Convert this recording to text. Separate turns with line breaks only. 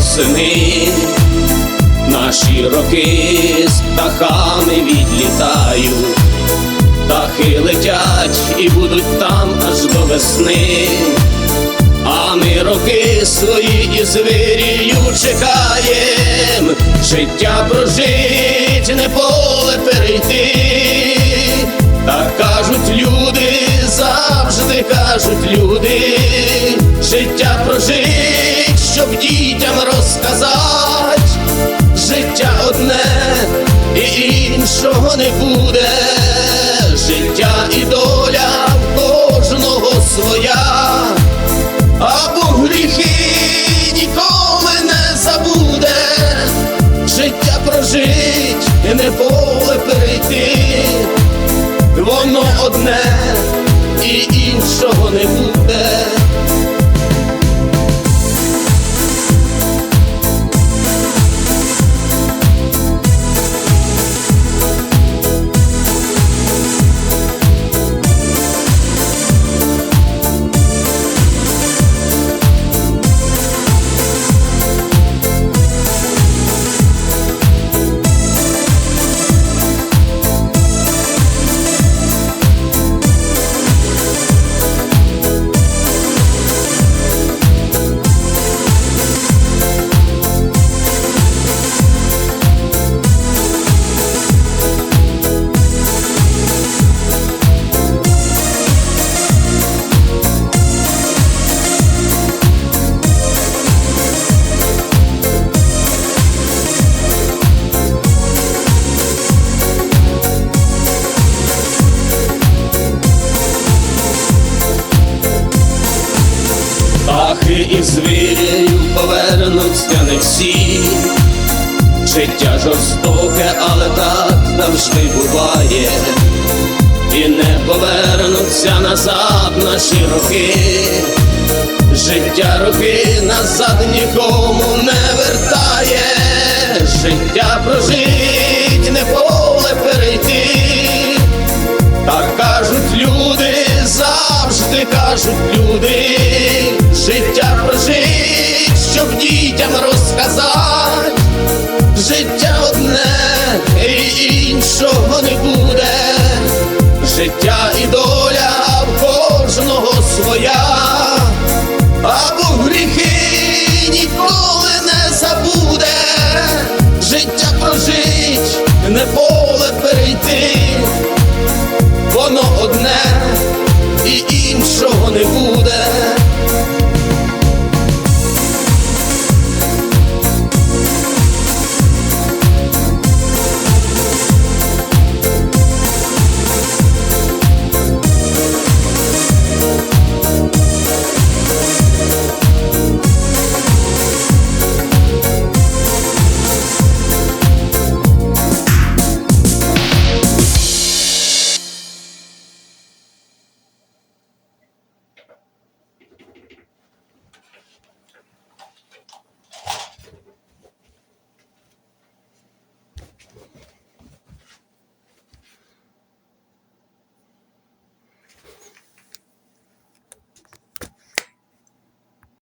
восени, наші роки з птахами відлітають, птахи летять і будуть там аж до весни. А ми роки свої із вирію чекаєм, життя прожить, не поле перейти. Так кажуть люди, завжди кажуть люди, життя щоб дітям розказати, життя одне і іншого не буде, життя і доля кожного своя або гріхи ніколи не забуде, життя прожить і не поле перейти, воно одне і іншого не буде. Птахи і звірі повернуться не всі. Життя жорстоке, але так завжди буває. І не повернуться назад наші роки. Життя роки назад нікому не вертає. Життя прожить, не поле перейти. Так кажуть люди, завжди кажуть люди, і доля в кожного своя, або гріхи ніколи не забуде, життя прожить, не поле